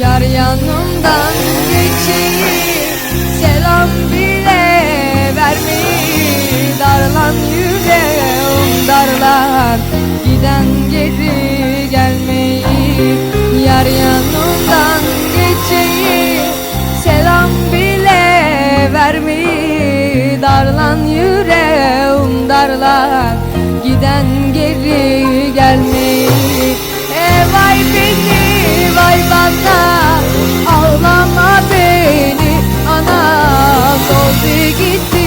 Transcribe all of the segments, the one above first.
Yar yanımdan geçeyim Selam bile vermeyeyim Darlan yüreğim darlan Giden geri gelmeyi. Yar yanımdan geçeyim Selam bile vermeyi Darlan yüreğim darlan Giden geri gelmeyi. Gitti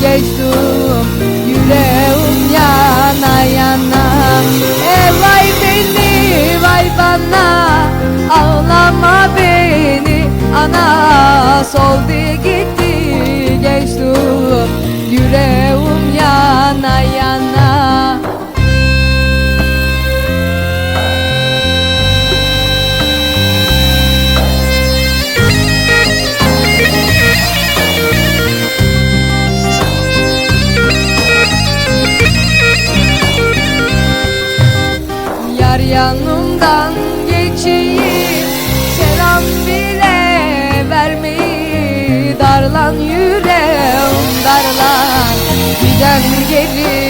geçtim Yüreğim yana yana. E vay beni vay bana. Ağlama beni ana. Soldu gitti Giden geri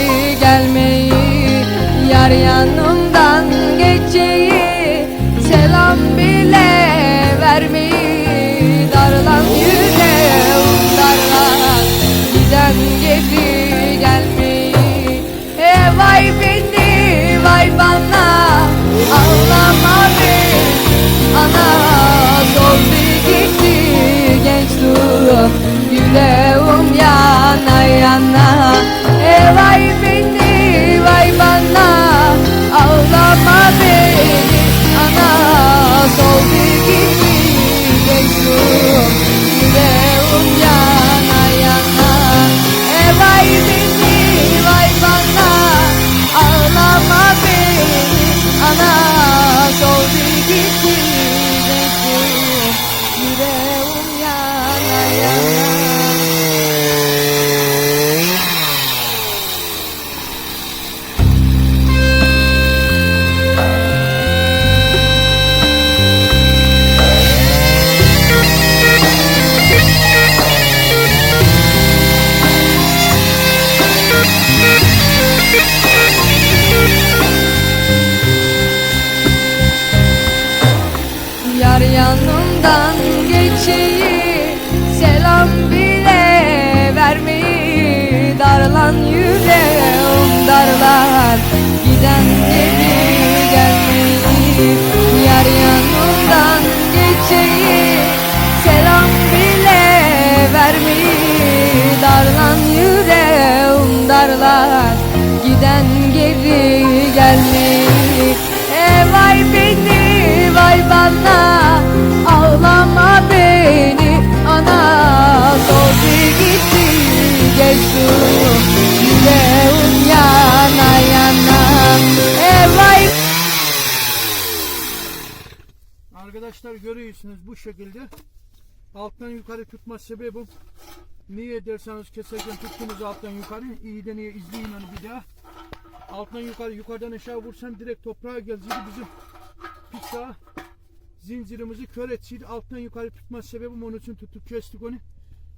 geçeyim Selam bile vermeyi Darlan yüreğim darlan Giden geri gelmeyi Yar yanımdan geçeyim Arkadaşlar görüyorsunuz bu şekilde. Alttan yukarı tutma sebebim niye derseniz keserken tuttunuz alttan yukarı. İyi de niye izleyin onu bir daha. Alttan yukarı yukarıdan aşağı vursam direkt toprağa gelecekti bizim pizza zincirimizi kör etseydi alttan yukarı tutma sebebim onun için tutup kestik onu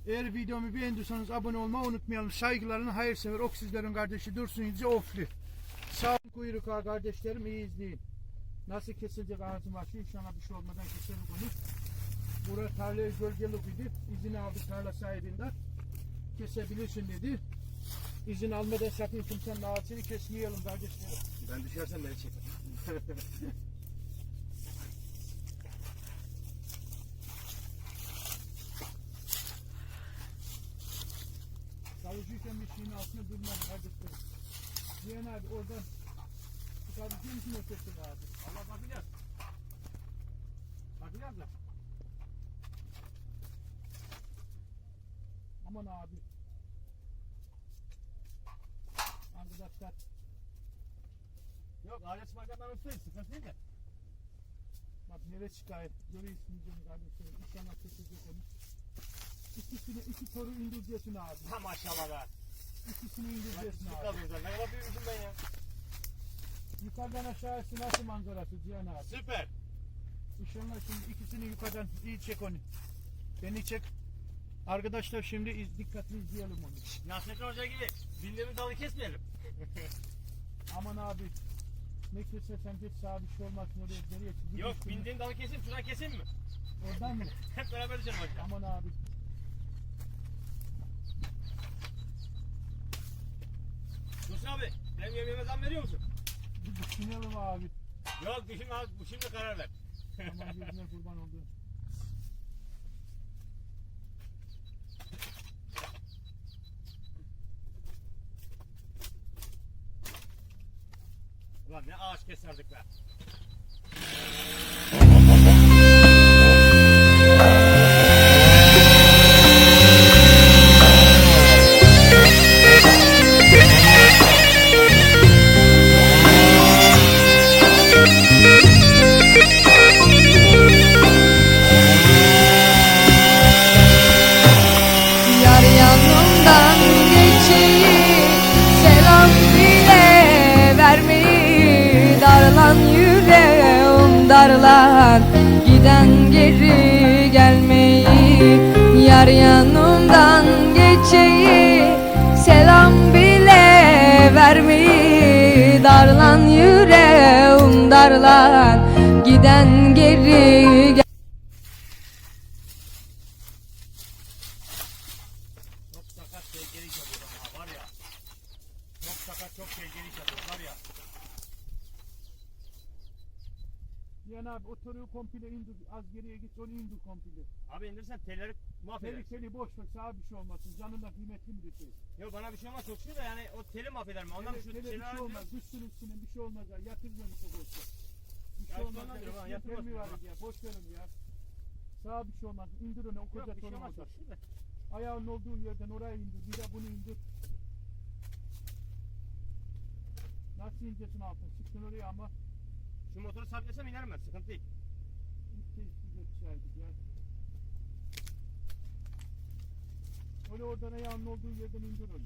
eğer videomu beğendiyseniz abone olmayı unutmayalım saygılarını hayırsever oksizlerin kardeşi Dursun İnce Ofli sağ olun kuyruk kardeşlerim iyi izleyin Nasıl kesilecek ağacın başı inşallah bir şey olmadan keselim bunu. Bura tarlaya gölgelik idi. İzin aldık tarla sahibinden. Kesebilirsin dedi. İzin almadan sakın kimsenin ağacını kesmeyelim kardeşlerim. Ben düşersem beni çek. Çalışırken bir durmam kardeşlerim. Cihan abi oradan çıkabileceğim için kesin abi. Allah bakacağız. Bakacağız da. Aman abi. Arkadaşlar Yok alet makamdan ustayız. Sıkıntı değil de. bak nereye şikayet. Görüyorsunuz onu kardeşlerim. İnşallah kesecek onu. İkisini iki soru indireceksin abi. Ha maşallah be. İkisini küçük abi. kaldım. Ne kadar büyümüşüm ben ya. Yukarıdan aşağısı nasıl manzarası Cihan abi? Süper. İnşallah şimdi ikisini yukarıdan iyi çek onu. Beni çek. Arkadaşlar şimdi iz- dikkatli izleyelim onu. Nasrettin Hoca gibi. Bildiğimiz dalı kesmeyelim. Aman abi. Ne kesersen geç sağa bir şey olmaz. Nereye, nereye çıkıyor? Yok bindiğin dalı keseyim şuradan keseyim mi? Oradan mı? Hep beraber düşelim hocam. Aman abi. Abi benim yemeğime zam veriyor musun? Bir düşünelim abi. Yok düşün abi bu şimdi karar ver. Aman gözüne kurban oldu. Darlan Giden geri gel Çok sakat ha var ya. Çok sakat çok yapıyorsun var ya. Yani abi o toruyu komple indir. Az geriye git onu indir komple. Abi indirsen telleri mahveder. Tehlikeli boş ver sağa bir şey olmasın. Canına kıymetli bir şey. Yok bana bir şey olmaz çok şükür de yani o teli mahveder mi? Ondan Evet, şu hele bir şeyler şey olmaz. Düşsün üstüne bir şey olmaz. Ya. Yatır beni çok olsa. Bir şey olmaz. şundan Ya. diyorum ha, Eskiden yatırmaz termi mı? vardı ya. Boş verin ya. Sağa bir şey olmaz. İndir onu. O Yok koca şey olmaz orada. Ayağının olduğu yerden oraya indir. Bir de bunu indir. Nasıl ineceksin altına? Çıktın oraya ama Şu motoru sabitlesem inerim ben sıkıntı değil. ilk kez bir geçerdik ya. Öyle oradan ayağının olduğu yerden indir onu.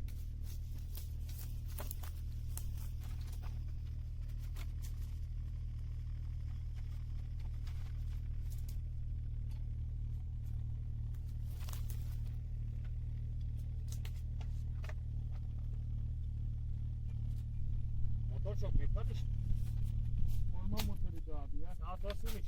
Çok büyük kardeşim. Orman motoruydu abi ya. Sağa sola sığmış.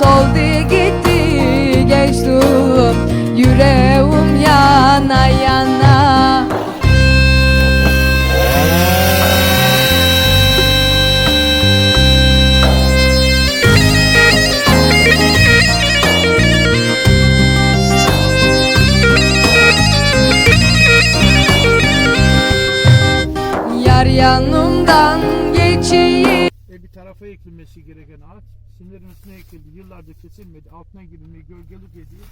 Ana Soldu ekilmesi gereken ağaç sinirin üstüne ekildi. Yıllardır kesilmedi. Altına girilmeyi gölgelik ediyor.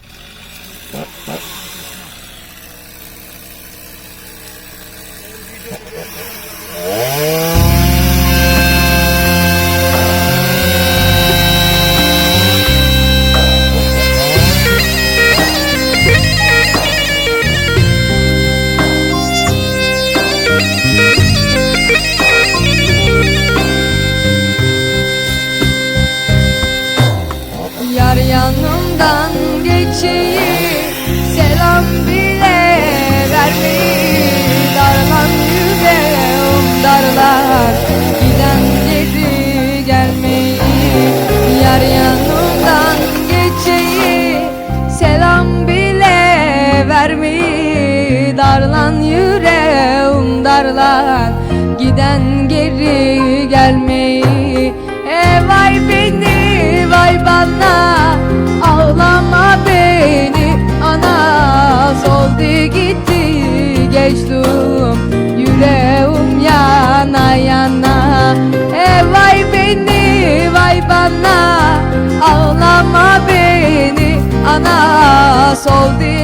vermeyi Darlan yüreğim darlan. Giden geri gelmeyi E vay beni vay bana. Ağlama beni ana Soldu gitti geçtim Yüreğim yana yana. E vay beni vay bana. Ağlama beni ana Soldu